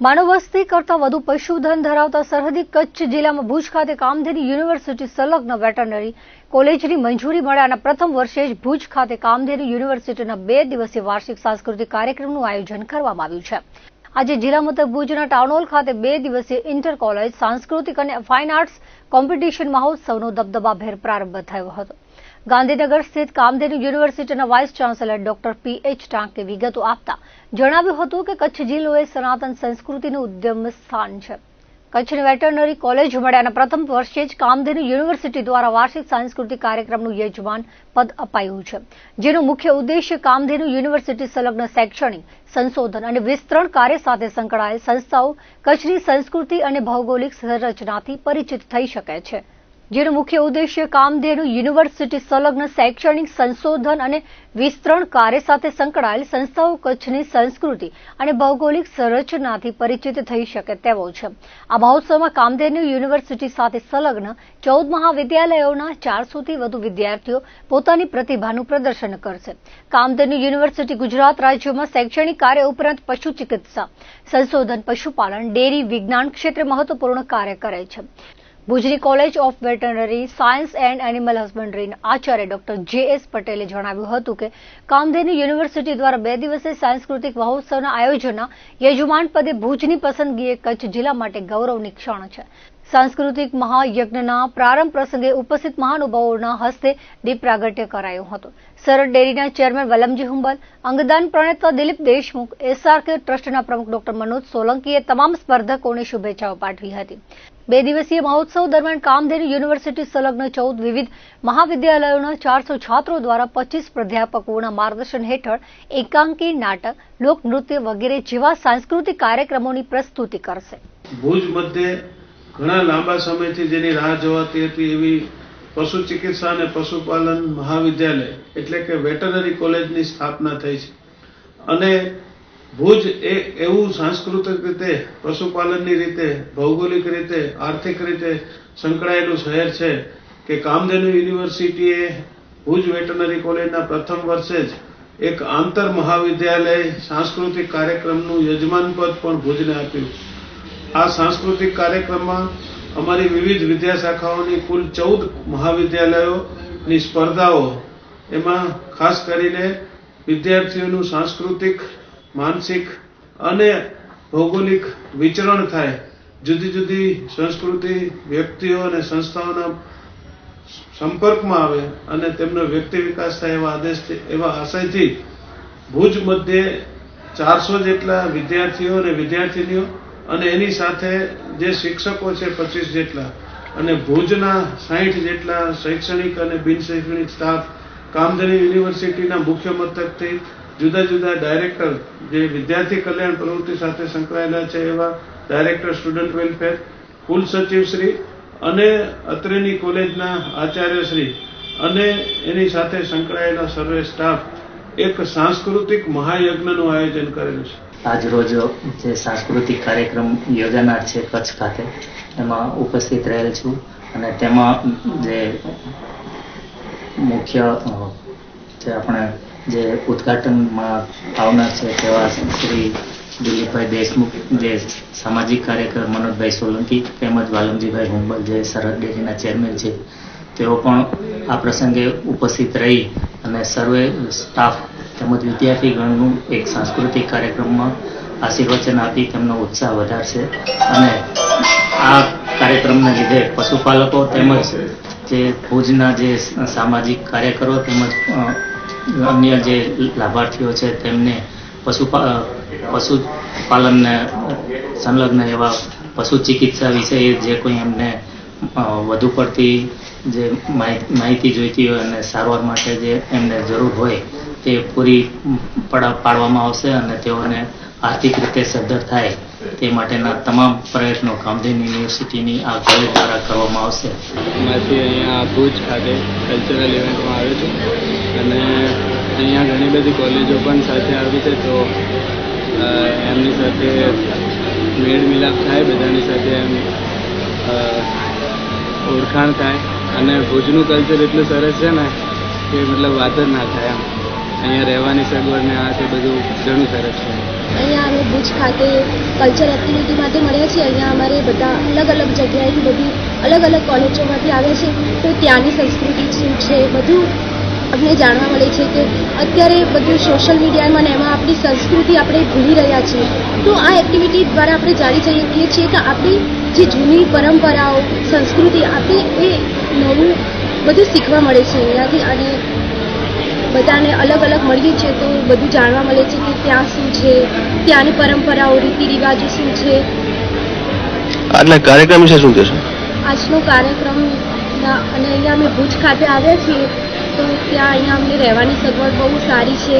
માનવ વસ્તી કરતાં વધુ પશુધન ધરાવતા સરહદી કચ્છ જિલ્લામાં ભુજ ખાતે કામધેનુ યુનિવર્સિટી સંલગ્ન વેટરનરી કોલેજની મંજૂરી મળ્યાના પ્રથમ વર્ષે જ ભુજ ખાતે કામધેનુ યુનિવર્સિટીના બે દિવસીય વાર્ષિક સાંસ્કૃતિક કાર્યક્રમનું આયોજન કરવામાં આવ્યું છે. આજે જિલ્લા મથક ભુજના ટાઉનહોલ ખાતે બે દિવસીય ઇન્ટર કોલેજ સાંસ્કૃતિક અને ફાઇન આર્ટ્સ કોમ્પિટિશન મહોત્સવનો દબદબાભેર પ્રારંભ થયો હતો. ગાંધીનગર સ્થિત કામધેનુ યુનિવર્સિટીના vice chancellor doctor P H ટાંકે વિગતો આપતા જણાવ્યું હતું કે કચ્છ જિલ્લો એ સનાતન સંસ્કૃતિનું ઉદ્યમ સ્થાન છે. કચ્છની વેટરનરી કોલેજ મળ્યાના પ્રથમ વર્ષે જ કામધેનુ યુનિવર્સિટી દ્વારા વાર્ષિક સાંસ્કૃતિક કાર્યક્રમનું યજમાન પદ અપાયું છે, જેનો મુખ્ય ઉદ્દેશ્ય કામધેનુ યુનિવર્સિટી સંલગ્ન શૈક્ષણિક સંશોધન અને વિસ્તરણ કાર્ય સાથે સંકળાયેલ સંસ્થાઓ કચ્છની સંસ્કૃતિ અને ભૌગોલિક સંરચનાથી પરિચિત થઈ શકે છે. જેનો મુખ્ય ઉદ્દેશ્ય કામધેનુ યુનિવર્સિટી સંલગ્ન શૈક્ષણિક સંશોધન અને વિસ્તરણ કાર્ય સાથે સંકળાયેલ સંસ્થાઓ કચ્છની સંસ્કૃતિ અને ભૌગોલિક સંરચનાથી પરિચિત થઈ શકે તેવો છે. આ મહોત્સવમાં કામધેનુ યુનિવર્સિટી સાથે સંલગ્ન ચૌદ મહાવિદ્યાલયોના ચારસોથી વધુ વિદ્યાર્થીઓ પોતાની પ્રતિભાનું પ્રદર્શન કરશે. કામધેનુ યુનિવર્સિટી ગુજરાત રાજ્યમાં શૈક્ષણિક કાર્ય ઉપરાંત પશુ ચિકિત્સા, સંશોધન, પશુપાલન, ડેરી વિજ્ઞાન ક્ષેત્રે મહત્વપૂર્ણ કાર્ય કરે છે. ભુજની college of veterinary science and animal હસબન્ડરીના આચાર્ય ડોક્ટર જે એસ પટેલે જણાવ્યું હતું કે કામધેનુ યુનિવર્સિટી દ્વારા બે દિવસીય સાંસ્કૃતિક મહોત્સવના આયોજનના યજમાન પદે ભુજની પસંદગી એ કચ્છ જિલ્લા માટે ગૌરવની ક્ષણ છે. સાંસ્કૃતિક મહાયજ્ઞના પ્રારંભ પ્રસંગે ઉપસ્થિત મહાનુભાવોના હસ્તે દીપ પ્રાગટ્ય કરાયો હતો. સરળ ડેરીના ચેરમેન વલમજી હુંબલ, અંગદાન પ્રણેતા દિલીપ દેશમુખ, એસઆરકે ટ્રસ્ટના પ્રમુખ ડોક્ટર મનોજ સોલંકીએ તમામ સ્પર્ધકોને શુભેચ્છાઓ પાઠવી હતી. બે દિવસીય મહોત્સવ દરમિયાન કામધેનુ યુનિવર્સિટી સંલગ્ન ચૌદ વિવિધ મહાવિદ્યાલયોના ચારસો છાત્રો દ્વારા પચીસ પ્રાધ્યાપકોના માર્ગદર્શન હેઠળ એકાંકી નાટક, લોકનૃત્ય વગેરે જેવા સાંસ્કૃતિક કાર્યક્રમોની પ્રસ્તુતિ કરશે. ભુજ મધ્યે ઘણા લાંબા સમયથી જેની રાહ જોવાતી હતી એવી પશુ ચિકિત્સા અને પશુપાલન મહાવિદ્યાલય, એટલે કે વેટરનરી કોલેજની સ્થાપના થઈ છે. અને ભુજ એ એવું સાંસ્કૃતિક રીતે, પશુપાલનની રીતે, ભૌગોલિક રીતે, આર્થિક રીતે સંકળાયેલું શહેર છે કે કામધેનુ યુનિવર્સિટીએ ભુજ વેટરનરી કોલેજના પ્રથમ વર્ષે જ એક આંતર મહાવિદ્યાલય સાંસ્કૃતિક કાર્યક્રમનું યજમાન પદ પણ ભુજને આપ્યું. આ સાંસ્કૃતિક કાર્યક્રમમાં અમારી વિવિધ વિદ્યા શાખાઓની કુલ ચૌદ મહાવિદ્યાલયોની સ્પર્ધાઓ, એમાં ખાસ કરીને વિદ્યાર્થીઓનું સાંસ્કૃતિક, માનસિક અને ભૌગોલિક વિચરણ થાય. જુદી જુદી સંસ્કૃતિ વ્યક્તિઓ અને સંસ્થાઓના સંપર્કમાં આવે અને તેમનો વ્યક્તિ વિકાસ થાય એવા આદેશ એવા આશયથી ભુજ મધ્યે ચારસો જેટલા વિદ્યાર્થીઓ અને વિદ્યાર્થીનીઓ અને એની સાથે જે શિક્ષકો છે પચીસ જેટલા અને ભુજના સાહીઠ જેટલા શૈક્ષણિક અને બિનશૈક્ષણિક સ્ટાફ કામધેનુ યુનિવર્સિટીના મુખ્ય મથકથી જુદા જુદા ડાયરેક્ટર જે વિદ્યાર્થી કલ્યાણ પ્રવૃત્તિ સાથે સંકળાયેલા છે એવા ડાયરેક્ટર સ્ટુડન્ટ વેલફેર કુલ સચિવશ્રી અને અત્રેની કોલેજના આચાર્યશ્રી અને એની સાથે સંકળાયેલા સર્વે સ્ટાફ એક સાંસ્કૃતિક મહાયજ્ઞનું આયોજન કરેલું છે. આજ રોજ જે સાંસ્કૃતિક કાર્યક્રમ યોજાનાર છે કચ્છ ખાતે, એમાં ઉપસ્થિત રહેલ છું અને તેમાં જે મુખ્ય જે આપણે જે ઉદ્ઘાટનમાં આવનાર છે તેવા શ્રી દિલીપભાઈ દેશમુખ, જે સામાજિક કાર્યકર મનોજભાઈ સોલંકી તેમજ વાલમજીભાઈ હુંબલ, જે સરહદ ડેરીના ચેરમેન છે, તેઓ પણ આ પ્રસંગે ઉપસ્થિત રહી અને સર્વે સ્ટાફ તેમજ વિદ્યાર્થીગણનું એક સાંસ્કૃતિક કાર્યક્રમમાં આશીર્વચન આપી તેમનો ઉત્સાહ વધારશે. અને આ કાર્યક્રમને લીધે પશુપાલકો તેમજ જે ભુજના જે સામાજિક કાર્યકરો તેમજ અન્ય જે લાભાર્થીઓ છે તેમને પશુપા પશુપાલનને, સંલગ્ન એવા પશુ ચિકિત્સા વિશે જે કોઈ એમને વધુ પડતી જે માહિ- માહિતી જોઈતી હોય અને સારવાર માટે જે એમને જરૂર હોય તે પૂરી પડા, પાડવામાં આવશે અને તેઓને આર્થિક રીતે સદ્ધર થાય તે માટેના તમામ પ્રયત્નો કામધેન યુનિવર્સિટીની આ કોલેજ દ્વારા કરવામાં આવશે. એમાંથી અહીંયા ભુજ ખાતે કલ્ચરલ ઇવેન્ટમાં આવ્યો છું. અને અહીંયા ઘણી બધી કોલેજો પણ સાથે આવી છે. તો એમની સાથે મેળ મિલાપ થાય, બધાની સાથે એમ ઓળખાણ થાય. અને ભુજનું કલ્ચર એટલું સરસ છે ને કે મતલબ વાત જ ના થાય એમ. અહીંયા રહેવાની સગવડ ને આ છે, બધું ઘણું સરસ છે. અહીંયા અમે ભુજ ખાતે કલ્ચર એક્ટિવિટી માટે મળ્યા છીએ. અહીંયા અમારે બધા અલગ અલગ જગ્યાએથી બધી અલગ અલગ કોલેજોમાંથી આવે છે. તો ત્યાંની સંસ્કૃતિ શું છે, બધું અમને જાણવા મળે છે કે અત્યારે બધું સોશિયલ મીડિયામાં ને એમાં આપણી સંસ્કૃતિ આપણે ભૂલી રહ્યા છીએ. તો આ એક્ટિવિટી દ્વારા આપણે જાણી શકીએ છીએ કે આપણી જે જૂની પરંપરાઓ, સંસ્કૃતિ, આપણે એ નવું બધું શીખવા મળે છે અહીંયાથી. અને બધાને અલગ અલગ મળીએ છીએ તો બધું જાણવા મળે છે કે ત્યાં શું છે ત્યાંની પરંપરાઓ રીતિ રિવાજો શું છે. આજના કાર્યક્રમ વિશે શું કહેશો? આજનો કાર્યક્રમ અને અહીંયા અમે ભુજ ખાતે આવ્યા છીએ તો ત્યાં અહીંયા અમને રહેવાની સગવડ બહુ સારી છે.